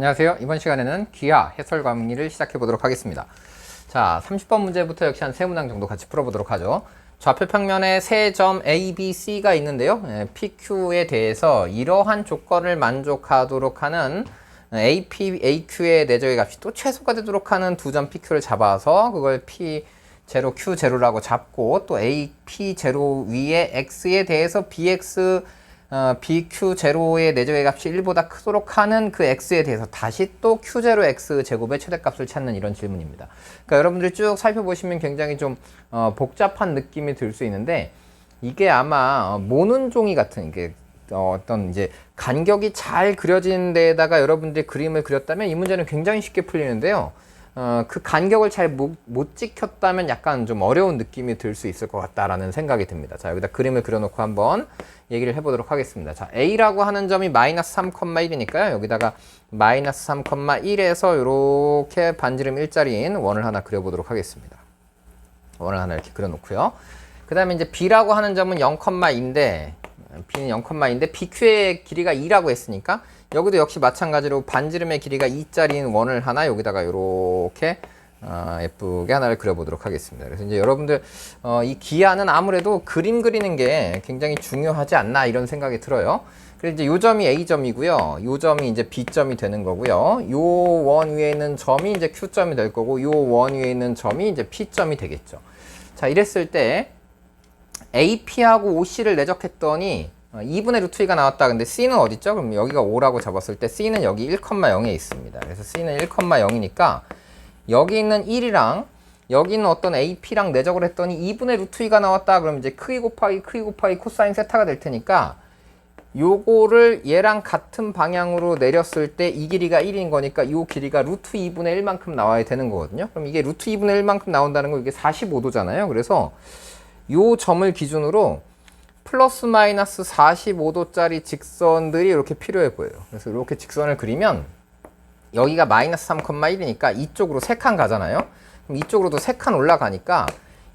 안녕하세요. 이번 시간에는 기하 해설 강의를 시작해 보도록 하겠습니다. 자, 30번 문제부터 역시 한 세 문항 정도 같이 풀어보도록 하죠. 좌표 평면에 세 점 A, B, C가 있는데요. 예, PQ에 대해서 이러한 조건을 만족하도록 하는 AP, AQ의 내적의 값이 또 최소가 되도록 하는 두 점 PQ를 잡아서 그걸 P 제로 Q 제로라고 잡고 또 AP 제로 위에 X에 대해서 BX 어, BQ 제로의 내적의 값이 1보다 크도록 하는 그 x에 대해서 다시 또 q 제로 x 제곱의 최대값을 찾는 이런 질문입니다. 그러니까 여러분들 쭉 살펴보시면 굉장히 좀 어, 복잡한 느낌이 들 수 있는데 이게 아마 어, 모는 종이 같은 이게 어, 어떤 이제 간격이 잘 그려진 데에다가 여러분들이 그림을 그렸다면 이 문제는 굉장히 쉽게 풀리는데요. 어, 그 간격을 잘못 지켰다면 약간 좀 어려운 느낌이 들 수 있을 것 같다라는 생각이 듭니다. 자, 여기다 그림을 그려놓고 한번 얘기를 해보도록 하겠습니다. 자, A라고 하는 점이 마이너스 3,1이니까요. 여기다가 마이너스 3,1에서 이렇게 반지름 일자리인 원을 하나 그려보도록 하겠습니다. 원을 하나 이렇게 그려놓고요. 그 다음에 이제 B라고 하는 점은 0,2인데 B는 0,2인데 BQ의 길이가 2라고 했으니까 여기도 역시 마찬가지로 반지름의 길이가 2짜리인 원을 하나 여기다가 이렇게 어, 예쁘게 하나를 그려보도록 하겠습니다. 그래서 이제 여러분들 어, 이 기하는 아무래도 그림 그리는 게 굉장히 중요하지 않나 이런 생각이 들어요. 그래서 이제 요 점이 A점이고요. 요 점이 이제 B점이 되는 거고요. 요 원 위에 있는 점이 이제 Q점이 될 거고 요 원 위에 있는 점이 이제 P점이 되겠죠. 자, 이랬을 때 AP하고 OC를 내적했더니 2분의 루트 2가 나왔다. 근데 C는 어딨죠? 그럼 여기가 5라고 잡았을 때 C는 여기 1,0에 있습니다. 그래서 C는 1,0이니까 여기 있는 1이랑 여기 있는 어떤 AP랑 내적을 했더니 2분의 루트 2가 나왔다. 그럼 이제 크기 곱하기 크기 곱하기 코사인 세타가 될 테니까 요거를 얘랑 같은 방향으로 내렸을 때 이 길이가 1인 거니까 요 길이가 루트 2분의 1만큼 나와야 되는 거거든요. 그럼 이게 루트 2분의 1만큼 나온다는 거 이게 45도잖아요. 그래서 요 점을 기준으로 플러스 마이너스 45도짜리 직선들이 이렇게 필요해 보여요. 그래서 이렇게 직선을 그리면 여기가 마이너스 3,1이니까 이쪽으로 3칸 가잖아요. 그럼 이쪽으로도 3칸 올라가니까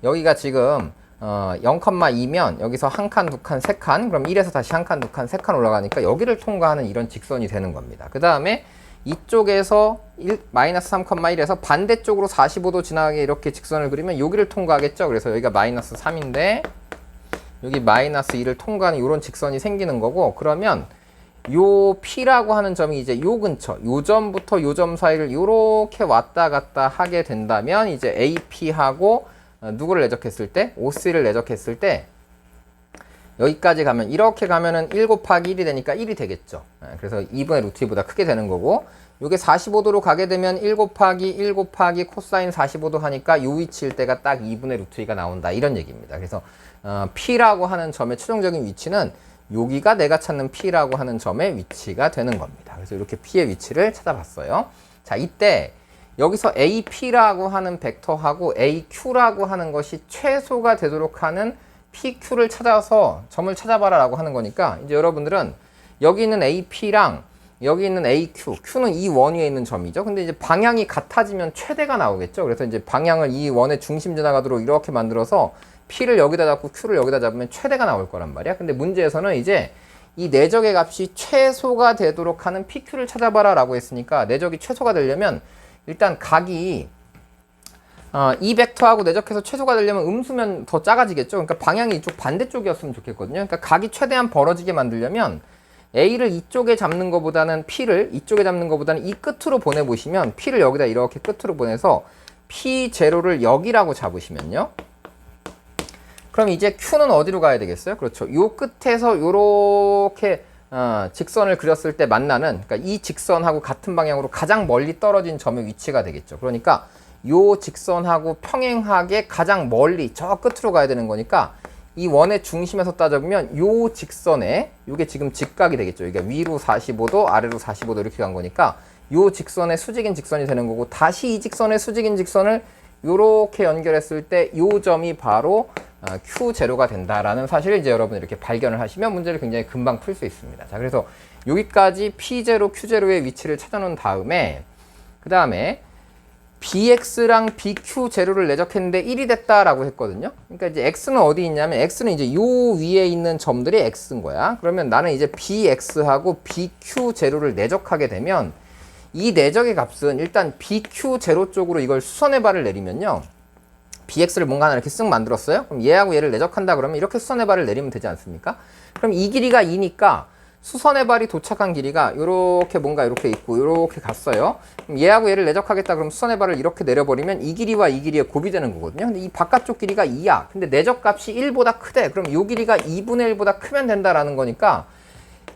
여기가 지금 어, 0,2면 여기서 한 칸, 두 칸, 세 칸, 그럼 1에서 다시 한 칸, 두 칸, 세칸 올라가니까 여기를 통과하는 이런 직선이 되는 겁니다. 그 다음에 이쪽에서 1, 마이너스 3,1에서 반대쪽으로 45도 지나가게 이렇게 직선을 그리면 여기를 통과하겠죠. 그래서 여기가 마이너스 3인데 여기 마이너스 2를 통과하는 이런 직선이 생기는 거고 그러면 요 P라고 하는 점이 이제 요 근처, 요 점부터 요 점 사이를 요렇게 왔다 갔다 하게 된다면 이제 AP하고 어, 누구를 내적했을 때? OC를 내적했을 때 여기까지 가면 이렇게 가면은 1 곱하기 1이 되니까 1이 되겠죠. 예, 그래서 2분의 루트 2보다 크게 되는 거고 요게 45도로 가게 되면 1 곱하기 1 곱하기 코사인 45도 하니까 요 위치일 때가 딱 2분의 루트 2가 나온다 이런 얘기입니다. 그래서 어, P라고 하는 점의 최종적인 위치는 여기가 내가 찾는 P라고 하는 점의 위치가 되는 겁니다. 그래서 이렇게 P의 위치를 찾아봤어요. 자, 이때 여기서 AP라고 하는 벡터하고 AQ라고 하는 것이 최소가 되도록 하는 PQ를 찾아서 점을 찾아봐라 라고 하는 거니까 이제 여러분들은 여기 있는 AP랑 여기 있는 AQ, Q는 이 원 위에 있는 점이죠. 근데 이제 방향이 같아지면 최대가 나오겠죠. 그래서 이제 방향을 이 원의 중심 지나가도록 이렇게 만들어서 P를 여기다 잡고 Q를 여기다 잡으면 최대가 나올 거란 말이야. 근데 문제에서는 이제 이 내적의 값이 최소가 되도록 하는 PQ를 찾아봐라 라고 했으니까 내적이 최소가 되려면 일단 각이 어, 이 벡터하고 내적해서 최소가 되려면 음수면 더 작아지겠죠. 그러니까 방향이 이쪽 반대쪽이었으면 좋겠거든요. 그러니까 각이 최대한 벌어지게 만들려면 A를 이쪽에 잡는 것보다는 P를 이쪽에 잡는 것보다는 이 끝으로 보내보시면 P를 여기다 이렇게 끝으로 보내서 P0를 여기라고 잡으시면요. 그럼 이제 Q는 어디로 가야 되겠어요? 그렇죠. 요 끝에서 요렇게 어, 직선을 그렸을 때 만나는 그러니까 이 직선하고 같은 방향으로 가장 멀리 떨어진 점의 위치가 되겠죠. 그러니까 요 직선하고 평행하게 가장 멀리 저 끝으로 가야 되는 거니까 이 원의 중심에서 따져보면 요 직선에 요게 지금 직각이 되겠죠. 이게 위로 45도, 아래로 45도 이렇게 간 거니까 요 직선의 수직인 직선이 되는 거고 다시 이 직선의 수직인 직선을 요렇게 연결했을 때요 점이 바로 어, Q0가 된다라는 사실을 이제 여러분 이렇게 발견을 하시면 문제를 굉장히 금방 풀 수 있습니다. 자, 그래서 여기까지 P0, Q0의 위치를 찾아놓은 다음에 그 다음에 BX랑 BQ0를 내적했는데 1이 됐다라고 했거든요. 그러니까 이제 X는 어디 있냐면 X는 이제 요 위에 있는 점들이 X인 거야. 그러면 나는 이제 BX하고 BQ0를 내적하게 되면 이 내적의 값은 일단 BQ0 쪽으로 이걸 수선의 발을 내리면요. bx를 뭔가 하나 이렇게 쓱 만들었어요. 그럼 얘하고 얘를 내적한다 그러면 이렇게 수선의 발을 내리면 되지 않습니까? 그럼 이 길이가 2니까 수선의 발이 도착한 길이가 이렇게 뭔가 이렇게 있고 이렇게 갔어요. 그럼 얘하고 얘를 내적하겠다 그러면 수선의 발을 이렇게 내려버리면 이 길이와 이 길이의 곱이 되는 거거든요. 근데 이 바깥쪽 길이가 2야. 근데 내적 값이 1보다 크대. 그럼 이 길이가 2분의 1보다 크면 된다라는 거니까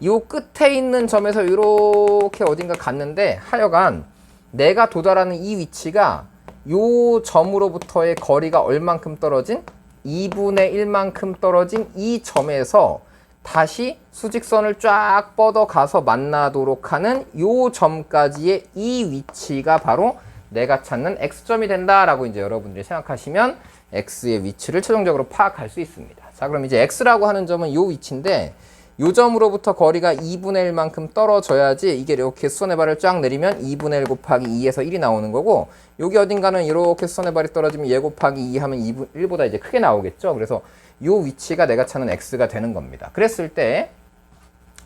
요 끝에 있는 점에서 이렇게 어딘가 갔는데 하여간 내가 도달하는 이 위치가 요 점으로부터의 거리가 얼만큼 떨어진 2분의 1만큼 떨어진 이 점에서 다시 수직선을 쫙 뻗어 가서 만나도록 하는 요 점까지의 이 위치가 바로 내가 찾는 x점이 된다라고 이제 여러분들이 생각하시면 x의 위치를 최종적으로 파악할 수 있습니다. 자, 그럼 이제 x라고 하는 점은 요 위치인데 요 점으로부터 거리가 2분의 1만큼 떨어져야지 이게 이렇게 수선의 발을 쫙 내리면 2분의 1 곱하기 2에서 1이 나오는 거고 여기 어딘가는 이렇게 수선의 발이 떨어지면 얘 곱하기 2 하면 2분, 1보다 이제 크게 나오겠죠. 그래서 요 위치가 내가 찾는 x가 되는 겁니다. 그랬을 때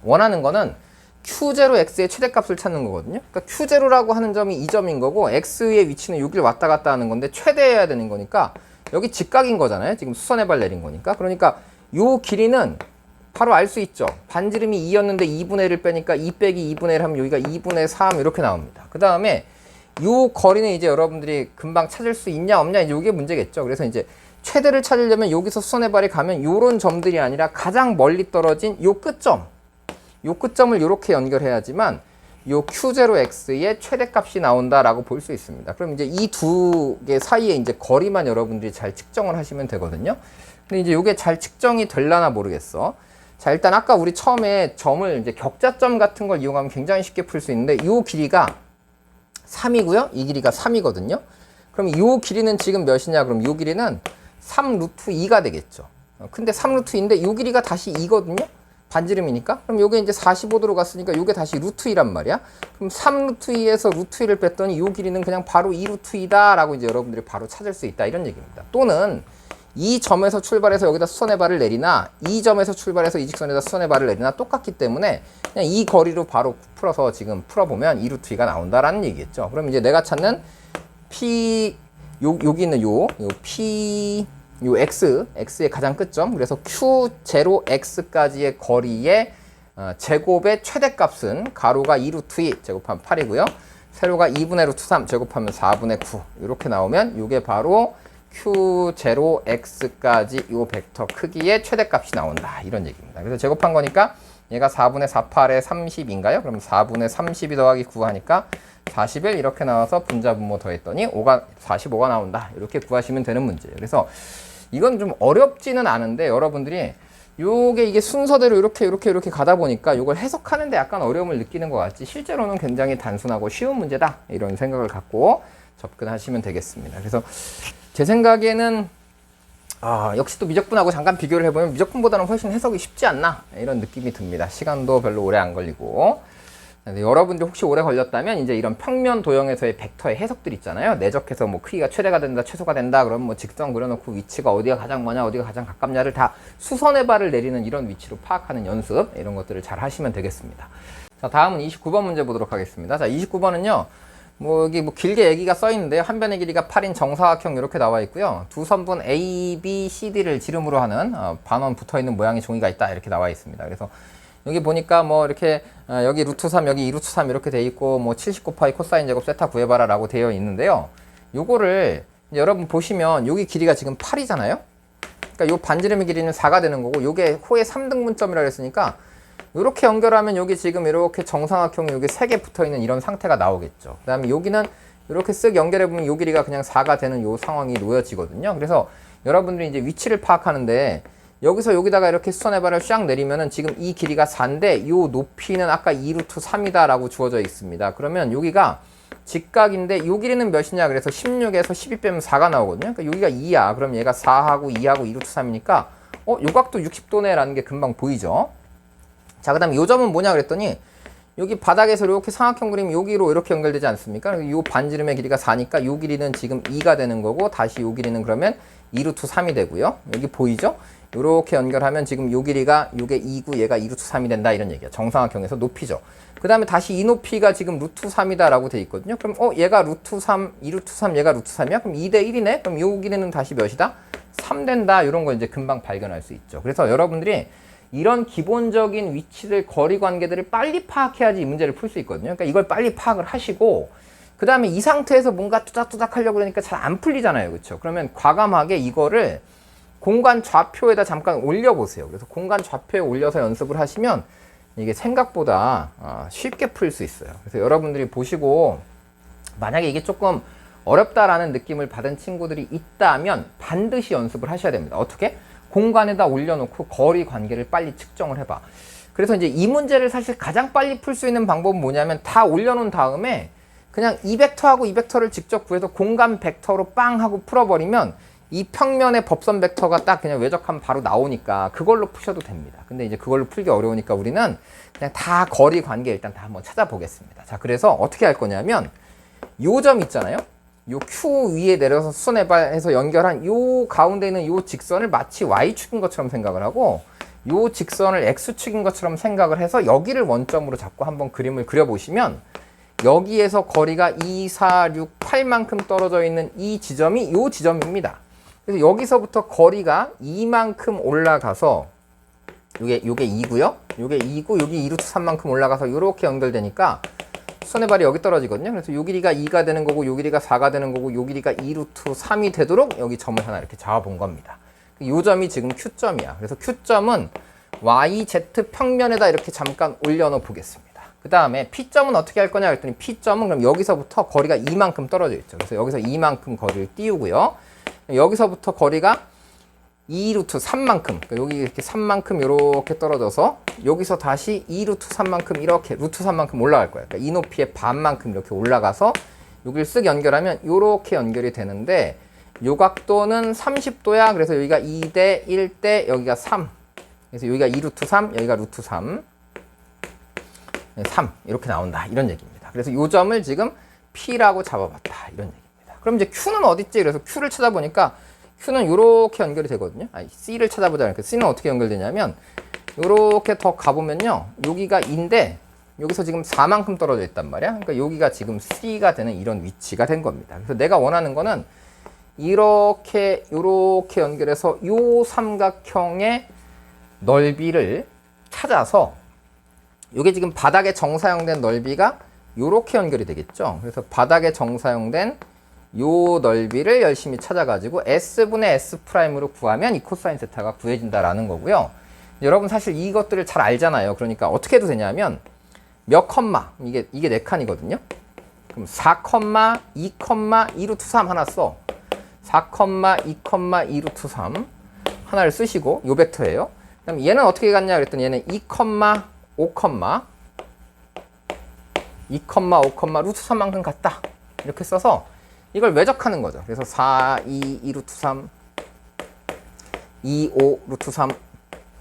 원하는 거는 Q0x의 최대값을 찾는 거거든요. 그러니까 Q0라고 하는 점이 이 점인 거고 x의 위치는 여기를 왔다 갔다 하는 건데 최대해야 되는 거니까 여기 직각인 거잖아요. 지금 수선의 발 내린 거니까. 그러니까 요 길이는 바로 알 수 있죠. 반지름이 2였는데 2분의 1을 빼니까 2 빼기 2분의 1 하면 여기가 2분의 3 이렇게 나옵니다. 그 다음에 요 거리는 이제 여러분들이 금방 찾을 수 있냐 없냐 이제 요게 문제겠죠. 그래서 이제 최대를 찾으려면 여기서 수선의 발이 가면 요런 점들이 아니라 가장 멀리 떨어진 요 끝점 요 끝점을 이렇게 연결해야지만 요 Q0x의 최대값이 나온다라고 볼 수 있습니다. 그럼 이제 이 두 개 사이에 이제 거리만 여러분들이 잘 측정을 하시면 되거든요. 근데 이제 요게 잘 측정이 될라나 모르겠어. 자, 일단 아까 우리 처음에 점을 이제 격자점 같은 걸 이용하면 굉장히 쉽게 풀 수 있는데 요 길이가 3이고요. 이 길이가 3이거든요. 그럼 요 길이는 지금 몇이냐? 그럼 요 길이는 3 루트 2가 되겠죠. 어, 근데 3 루트 2인데 요 길이가 다시 2거든요. 반지름이니까. 그럼 요게 이제 45도로 갔으니까 요게 다시 루트 2란 말이야. 그럼 3 루트 2에서 루트 2를 뺐더니 요 길이는 그냥 바로 2 루트 2다라고 이제 여러분들이 바로 찾을 수 있다 이런 얘기입니다. 또는 이 점에서 출발해서 여기다 수선의 발을 내리나 이 점에서 출발해서 이 직선에다 수선의 발을 내리나 똑같기 때문에 그냥 이 거리로 바로 풀어서 지금 풀어보면 2 루트 2가 나온다라는 얘기겠죠. 그럼 이제 내가 찾는 P 요, 여기 있는 요, 요 P 요 x, x의 가장 끝점, 그래서 q0x까지의 거리의 어, 제곱의 최대값은 가로가 2 루트 2 제곱하면 8이고요. 세로가 2분의 루트 3 제곱하면 4분의 9 이렇게 나오면 이게 바로 q0x까지 요 벡터 크기의 최대값이 나온다 이런 얘기입니다. 그래서 제곱한 거니까 얘가 4분의 4, 8에 30인가요? 그럼 4분의 32 더하기 9 하니까 41 이렇게 나와서 분자 분모 더했더니 5가 45가 나온다. 이렇게 구하시면 되는 문제예요. 그래서 이건 좀 어렵지는 않은데 여러분들이 요게 이게 순서대로 이렇게 이렇게 이렇게 가다 보니까 이걸 해석하는데 약간 어려움을 느끼는 것 같지 실제로는 굉장히 단순하고 쉬운 문제다 이런 생각을 갖고 접근하시면 되겠습니다. 그래서 제 생각에는 아, 역시 또 미적분하고 잠깐 비교를 해보면 미적분보다는 훨씬 해석이 쉽지 않나 이런 느낌이 듭니다. 시간도 별로 오래 안 걸리고 여러분들 혹시 오래 걸렸다면 이제 이런 평면 도형에서의 벡터의 해석들 있잖아요. 내적해서 뭐 크기가 최대가 된다, 최소가 된다. 그러면 뭐 직선 그려놓고 위치가 어디가 가장 뭐냐, 어디가 가장 가깝냐를 다 수선의 발을 내리는 이런 위치로 파악하는 연습 이런 것들을 잘 하시면 되겠습니다. 자, 다음은 29번 문제 보도록 하겠습니다. 자, 29번은요. 뭐 여기 뭐 길게 얘기가 써 있는데요. 한 변의 길이가 8인 정사각형 이렇게 나와 있고요. 두 선분 A, B, C, D를 지름으로 하는 어, 반원 붙어 있는 모양의 종이가 있다 이렇게 나와 있습니다. 그래서 여기 보니까 뭐 이렇게 어, 여기 루트 3 여기 2 루트 3 이렇게 돼 있고 뭐 70 곱하기 코사인 제곱 세타 구해봐라 라고 되어 있는데요. 요거를 여러분 보시면 여기 길이가 지금 8이잖아요. 그러니까 요 반지름의 길이는 4가 되는 거고 요게 호의 3등분점이라 그랬으니까 이렇게 연결하면 여기 지금 이렇게 정사각형이 여기 3개 붙어 있는 이런 상태가 나오겠죠. 그 다음에 여기는 이렇게 쓱 연결해 보면 요 길이가 그냥 4가 되는 요 상황이 놓여지거든요. 그래서 여러분들이 이제 위치를 파악하는데 여기서 여기다가 이렇게 수선의 발을 쫙 내리면은 지금 이 길이가 4인데 요 높이는 아까 2루트 3이다 라고 주어져 있습니다. 그러면 여기가 직각인데 요 길이는 몇이냐 그래서 16에서 12 빼면 4가 나오거든요. 그러니까 여기가 2야. 그럼 얘가 4하고 2하고 2루트 3이니까 어, 요 각도 60도네 라는 게 금방 보이죠. 자, 그 다음에 요 점은 뭐냐 그랬더니 여기 바닥에서 이렇게 삼각형 그림 여기로 이렇게 연결되지 않습니까? 이 반지름의 길이가 4니까 요 길이는 지금 2가 되는 거고 다시 요 길이는 그러면 2루트 3이 되고요. 여기 보이죠? 이렇게 연결하면 지금 요 길이가 요게 2구 얘가 2루트 3이 된다 이런 얘기야. 정삼각형에서 높이죠. 그 다음에 다시 이 높이가 지금 루트 3이다 라고 돼 있거든요. 그럼 어 얘가 루트 3, 이 루트 3, 얘가 루트 3이야? 그럼 2대 1이네? 그럼 요 길이는 다시 몇이다? 3 된다. 이런 거 이제 금방 발견할 수 있죠. 그래서 여러분들이 이런 기본적인 위치들, 거리 관계들을 빨리 파악해야지 이 문제를 풀 수 있거든요. 그러니까 이걸 빨리 파악을 하시고 그 다음에 이 상태에서 뭔가 뚜닥뚜닥 하려고 그러니까 잘 안 풀리잖아요. 그렇죠? 그러면 과감하게 이거를 공간 좌표에다 잠깐 올려보세요. 그래서 공간 좌표에 올려서 연습을 하시면 이게 생각보다 어, 쉽게 풀 수 있어요. 그래서 여러분들이 보시고 만약에 이게 조금 어렵다라는 느낌을 받은 친구들이 있다면 반드시 연습을 하셔야 됩니다. 어떻게? 공간에다 올려놓고 거리 관계를 빨리 측정을 해봐. 그래서 이제 이 문제를 사실 가장 빨리 풀 수 있는 방법은 뭐냐면 다 올려놓은 다음에 그냥 이 벡터하고 이 벡터를 직접 구해서 공간 벡터로 빵 하고 풀어버리면 이 평면의 법선 벡터가 딱 그냥 외적하면 바로 나오니까 그걸로 푸셔도 됩니다. 근데 이제 그걸로 풀기 어려우니까 우리는 그냥 다 거리 관계 일단 다 한번 찾아보겠습니다. 자, 그래서 어떻게 할 거냐면 요 점 있잖아요. 요 Q 위에 내려서 수선해서 연결한 요 가운데 있는 요 직선을 마치 Y축인 것처럼 생각을 하고 요 직선을 X축인 것처럼 생각을 해서 여기를 원점으로 잡고 한번 그림을 그려보시면 여기에서 거리가 2, 4, 6, 8만큼 떨어져 있는 이 지점이 요 지점입니다. 그래서 여기서부터 거리가 이만큼 올라가서 요게 요게 2고요. 요게 2고 여기 2루트 3만큼 올라가서 요렇게 연결되니까 손의 발이 여기 떨어지거든요. 그래서 요 길이가 2가 되는 거고 요 길이가 4가 되는 거고 요 길이가 2루트 3이 되도록 여기 점을 하나 이렇게 잡아 본 겁니다. 요 점이 지금 Q점이야. 그래서 Q점은 YZ 평면에다 이렇게 잠깐 올려놓 보겠습니다. 그 다음에 P점은 어떻게 할 거냐 그랬더니 P점은 그럼 여기서부터 거리가 이만큼 떨어져 있죠. 그래서 여기서 이만큼 거리를 띄우고요. 여기서부터 거리가 2루트 3만큼 그러니까 여기 이렇게 3만큼 이렇게 떨어져서 여기서 다시 2루트 3만큼 이렇게 루트 3만큼 올라갈 거예요. 그러니까 이 높이의 반만큼 이렇게 올라가서 여기를 쓱 연결하면 이렇게 연결이 되는데 요 각도는 30도야. 그래서 여기가 2대 1대 여기가 3. 그래서 여기가 2루트 3, 여기가 루트 3. 3 이렇게 나온다. 이런 얘기입니다. 그래서 요 점을 지금 P라고 잡아봤다. 이런 얘기입니다. 그럼 이제 Q는 어디 있지? 그래서 Q를 찾아보니까 Q는 이렇게 연결이 되거든요. 아니, C를 찾아보자. 그러니까 C는 어떻게 연결되냐면 이렇게 더 가보면요. 여기가 인데 여기서 지금 4만큼 떨어져 있단 말이야. 그러니까 여기가 지금 C가 되는 이런 위치가 된 겁니다. 그래서 내가 원하는 거는 이렇게 이렇게 연결해서 요 삼각형의 넓이를 찾아서 이게 지금 바닥에 정사형된 넓이가 이렇게 연결이 되겠죠. 그래서 바닥에 정사형된 요 넓이를 열심히 찾아가지고 S분의 S'으로 구하면 이 코사인 세타가 구해진다라는 거고요. 여러분 사실 이것들을 잘 알잖아요. 그러니까 어떻게 해도 되냐면 몇 컴마 이게 이게 네 칸이거든요. 그럼 4 컴마 2 컴마 2 루트 3 하나 써. 4 컴마 2 컴마 2 루트 3 하나를 쓰시고 요 벡터예요. 그럼 얘는 어떻게 갔냐 그랬더니 얘는 2 컴마 5 컴마 2 컴마 5 컴마 루트 3만큼 갔다. 이렇게 써서 이걸 외적하는 거죠. 그래서 4, 2, 2 루트 3, 2, 5 루트 3.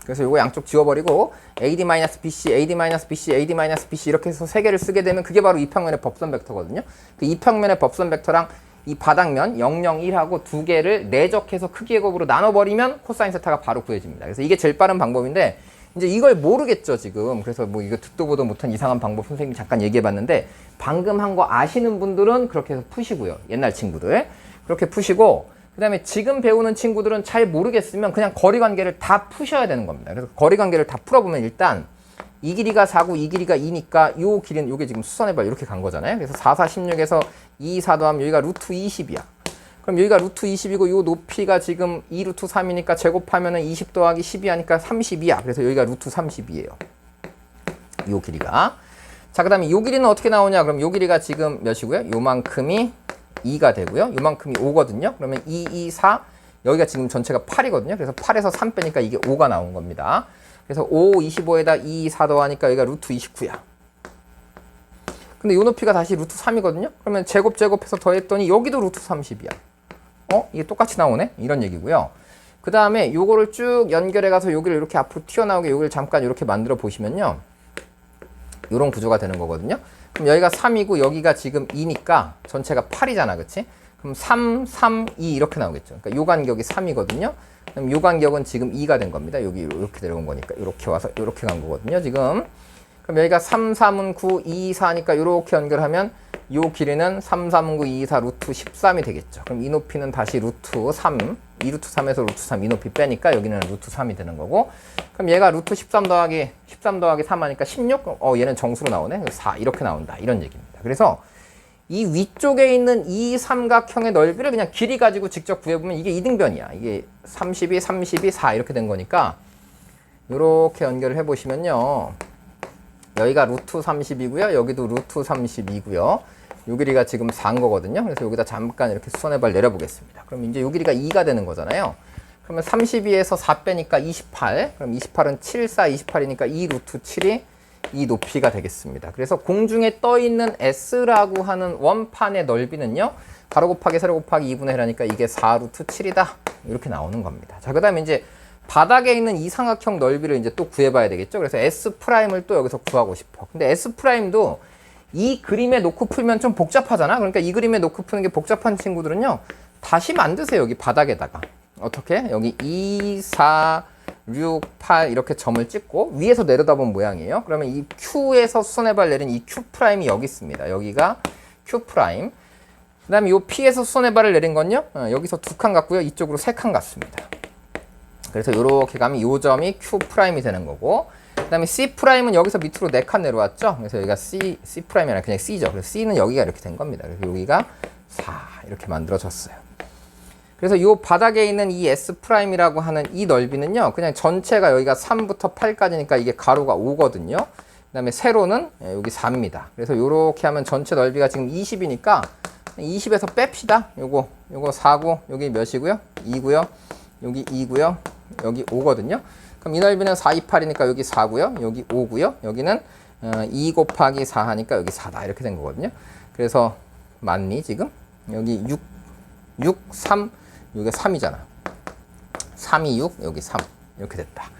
그래서 이거 양쪽 지워버리고 AD-BC, AD-BC, AD-BC 이렇게 해서 세 개를 쓰게 되면 그게 바로 이 평면의 법선 벡터거든요. 그 이 평면의 법선 벡터랑 이 바닥면 0, 0, 1하고 두 개를 내적해서 크기의 곱으로 나눠버리면 코사인 세타가 바로 구해집니다. 그래서 이게 제일 빠른 방법인데 이제 이걸 모르겠죠 지금. 그래서 뭐 이거 듣도 보도 못한 이상한 방법 선생님 잠깐 얘기해 봤는데 방금 한 거 아시는 분들은 그렇게 해서 푸시고요. 옛날 친구들. 그렇게 푸시고 그 다음에 지금 배우는 친구들은 잘 모르겠으면 그냥 거리 관계를 다 푸셔야 되는 겁니다. 그래서 거리 관계를 다 풀어보면 일단 이 길이가 4고 이 길이가 2니까 요 길이는 요게 지금 수선해봐 이렇게 간 거잖아요. 그래서 4, 4, 16에서 2, 4 더하면 여기가 루트 20이야 그럼 여기가 루트 20이고 요 높이가 지금 2 루트 3이니까 제곱하면 은 20 더하기 12 하니까 30이야. 그래서 여기가 루트 30이에요. 요 길이가. 자, 그 다음에 요 길이는 어떻게 나오냐? 그럼 요 길이가 지금 몇이고요? 요만큼이 2가 되고요. 요만큼이 5거든요. 그러면 2, 2, 4. 여기가 지금 전체가 8이거든요. 그래서 8에서 3 빼니까 이게 5가 나온 겁니다. 그래서 5, 25에다 2, 4 더하니까 여기가 루트 29야. 근데 요 높이가 다시 루트 3이거든요. 그러면 제곱 제곱해서 더했더니 여기도 루트 30이야. 어? 이게 똑같이 나오네? 이런 얘기고요. 그 다음에 요거를 쭉 연결해 가서 여기를 이렇게 앞으로 튀어나오게 여기를 잠깐 이렇게 만들어 보시면요. 요런 구조가 되는 거거든요. 그럼 여기가 3이고 여기가 지금 2니까 전체가 8이잖아. 그치? 그럼 3, 3, 2 이렇게 나오겠죠. 그러니까 요 간격이 3이거든요. 그럼 요 간격은 지금 2가 된 겁니다. 여기 이렇게 내려온 거니까 이렇게 와서 이렇게 간 거거든요. 지금. 그럼 여기가 3, 3은 9, 2, 4니까 이렇게 연결하면 요 길이는 3, 3, 9, 2, 4 루트 13이 되겠죠. 그럼 이 높이는 다시 루트 3, 2 루트 3에서 루트 3 이 높이 빼니까 여기는 루트 3이 되는 거고 그럼 얘가 루트 13 더하기 13 더하기 3 하니까 16? 어 얘는 정수로 나오네. 4 이렇게 나온다. 이런 얘기입니다. 그래서 이 위쪽에 있는 이 삼각형의 넓이를 그냥 길이 가지고 직접 구해보면 이게 이등변이야. 이게 32, 32, 4 이렇게 된 거니까 이렇게 연결을 해보시면요. 여기가 루트 30이고요. 여기도 루트 30이고요. 요 길이가 지금 4인 거거든요. 그래서 여기다 잠깐 이렇게 수선의 발 내려보겠습니다. 그럼 이제 요 길이가 2가 되는 거잖아요. 그러면 32에서 4 빼니까 28. 그럼 28은 7, 4, 28이니까 2 루트 7이 이 높이가 되겠습니다. 그래서 공중에 떠 있는 S라고 하는 원판의 넓이는요. 가로 곱하기 세로 곱하기 2분의 1하니까 이게 4 루트 7이다. 이렇게 나오는 겁니다. 자, 그 다음에 이제 바닥에 있는 이 삼각형 넓이를 이제 또 구해봐야 되겠죠. 그래서 S 프라임을 또 여기서 구하고 싶어. 근데 S 프라임도 이 그림에 놓고 풀면 좀 복잡하잖아. 그러니까 이 그림에 놓고 푸는 게 복잡한 친구들은요. 다시 만드세요. 여기 바닥에다가. 어떻게? 여기 2, 4, 6, 8 이렇게 점을 찍고 위에서 내려다본 모양이에요. 그러면 이 Q에서 수선의 발 내린 이 Q 프라임이 여기 있습니다. 여기가 Q 프라임. 그 다음에 이 P에서 수선의 발을 내린 건요. 어, 여기서 두 칸 같고요. 이쪽으로 세 칸 같습니다. 그래서 이렇게 가면 이 점이 Q 프라임이 되는 거고 그 다음에 C 프라임은 여기서 밑으로 네칸 내려왔죠. 그래서 여기가 C, C 프라임이 아니라 그냥 C죠. 그래서 C는 여기가 이렇게 된 겁니다. 그래서 여기가 4 이렇게 만들어졌어요. 그래서 이 바닥에 있는 이 S 프라임이라고 하는 이 넓이는요. 그냥 전체가 여기가 3부터 8까지니까 이게 가로가 5거든요. 그 다음에 세로는 예, 여기 4입니다. 그래서 이렇게 하면 전체 넓이가 지금 20이니까 20에서 뺍시다. 요거 요거 4고 여기 몇이고요? 2고요. 여기 2고요. 여기 5거든요. 그럼 이 넓이는 4, 2, 8이니까 여기 4고요. 여기 5고요. 여기는 어, 2 곱하기 4 하니까 여기 4다. 이렇게 된 거거든요. 그래서 맞니 지금? 여기 6, 6, 3, 여기가 3이잖아. 3, 2, 6, 여기 3. 이렇게 됐다.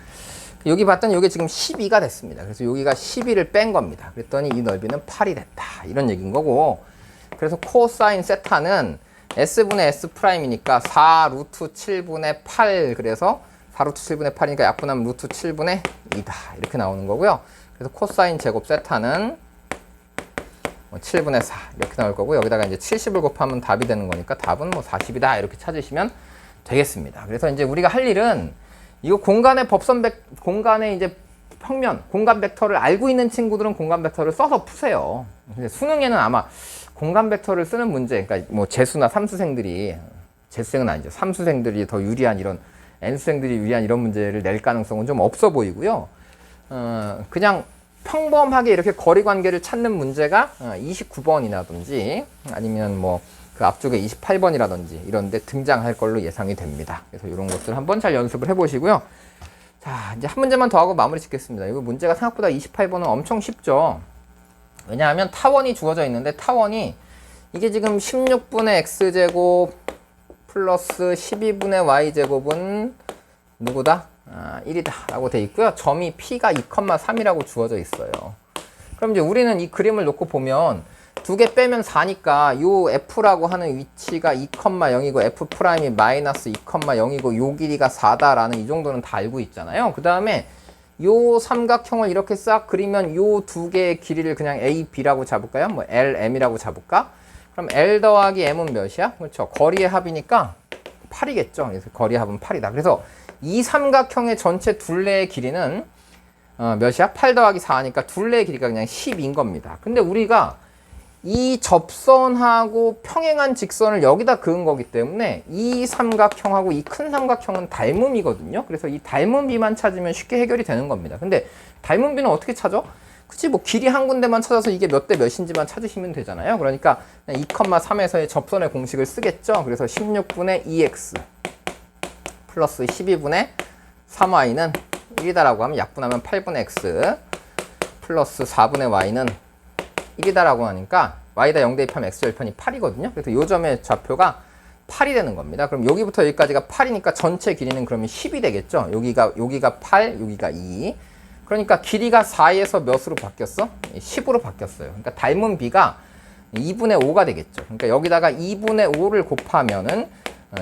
여기 봤더니 여기 지금 12가 됐습니다. 그래서 여기가 12를 뺀 겁니다. 그랬더니 이 넓이는 8이 됐다. 이런 얘기인 거고. 그래서 코사인 세타는 S분의 S 프라임이니까 4 루트 7분의 8 그래서 4 루트 7분의 8이니까 약분하면 루트 7분의 2다 이렇게 나오는 거고요. 그래서 코사인 제곱 세타는 7분의 뭐4 이렇게 나올 거고 여기다가 이제 70을 곱하면 답이 되는 거니까 답은 뭐 40이다 이렇게 찾으시면 되겠습니다. 그래서 이제 우리가 할 일은 이거 공간의 법선 벡 공간의 이제 평면 공간 벡터를 알고 있는 친구들은 공간 벡터를 써서 푸세요. 수능에는 아마 공간 벡터를 쓰는 문제, 그러니까 뭐 재수나 삼수생들이 재수생은 아니죠. 삼수생들이 더 유리한 이런 n수생들이 유리한 이런 문제를 낼 가능성은 좀 없어 보이고요. 어, 그냥 평범하게 이렇게 거리 관계를 찾는 문제가 29번이라든지 아니면 뭐 그 앞쪽에 28번이라든지 이런데 등장할 걸로 예상이 됩니다. 그래서 이런 것들 한번 잘 연습을 해보시고요. 자, 이제 한 문제만 더 하고 마무리 짓겠습니다. 이거 문제가 생각보다 28번은 엄청 쉽죠. 왜냐하면 타원이 주어져 있는데 타원이 이게 지금 16분의 x제곱 플러스 12분의 y제곱은 누구다? 아, 1이다 라고 돼 있고요. 점이 p가 2,3이라고 주어져 있어요. 그럼 이제 우리는 이 그림을 놓고 보면 두 개 빼면 4니까 요 f라고 하는 위치가 2,0이고 f 프라임이 마이너스 2,0이고 요 길이가 4다라는 이 정도는 다 알고 있잖아요. 그 다음에 요 삼각형을 이렇게 싹 그리면 요 두 개의 길이를 그냥 A, B라고 잡을까요? 뭐 L, M이라고 잡을까? 그럼 L 더하기 M은 몇이야? 그렇죠. 거리의 합이니까 8이겠죠. 그래서 거리의 합은 8이다. 그래서 이 삼각형의 전체 둘레의 길이는 어, 몇이야? 8 더하기 4니까 둘레의 길이가 그냥 10인 겁니다. 근데 우리가 이 접선하고 평행한 직선을 여기다 그은 거기 때문에 이 삼각형하고 이 큰 삼각형은 닮음이거든요. 그래서 이 닮음비만 찾으면 쉽게 해결이 되는 겁니다. 근데 닮음비는 어떻게 찾아? 그치 뭐 길이 한 군데만 찾아서 이게 몇 대 몇인지만 찾으시면 되잖아요. 그러니까 2,3에서의 접선의 공식을 쓰겠죠. 그래서 16분의 2x 플러스 12분의 3y는 1이다라고 하면 약분하면 8분의 x 플러스 4분의 y는 1이다라고 하니까 y다 0 대입하면 x 절편이 8이거든요. 그래서 요 점의 좌표가 8이 되는 겁니다. 그럼 여기부터 여기까지가 8이니까 전체 길이는 그러면 10이 되겠죠. 여기가 여기가 8, 여기가 2. 그러니까 길이가 4에서 몇으로 바뀌었어? 10으로 바뀌었어요. 그러니까 닮은 비가 2분의 5가 되겠죠. 그러니까 여기다가 2분의 5를 곱하면은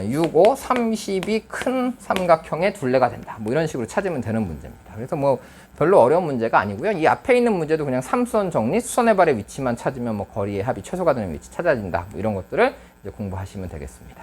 6, 5, 30이 큰 삼각형의 둘레가 된다. 뭐 이런 식으로 찾으면 되는 문제입니다. 그래서 뭐 별로 어려운 문제가 아니고요. 이 앞에 있는 문제도 그냥 삼수원 정리, 수선의 발의 위치만 찾으면 뭐 거리의 합이 최소가 되는 위치 찾아진다. 뭐 이런 것들을 이제 공부하시면 되겠습니다.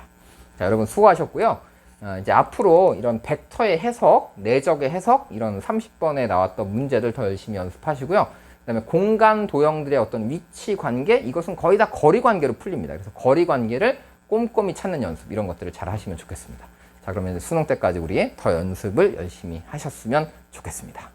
자, 여러분 수고하셨고요. 어, 이제 앞으로 이런 벡터의 해석, 내적의 해석, 이런 30번에 나왔던 문제들 더 열심히 연습하시고요. 그다음에 공간 도형들의 어떤 위치 관계, 이것은 거의 다 거리 관계로 풀립니다. 그래서 거리 관계를 꼼꼼히 찾는 연습, 이런 것들을 잘 하시면 좋겠습니다. 자, 그러면 수능 때까지 우리 더 연습을 열심히 하셨으면 좋겠습니다.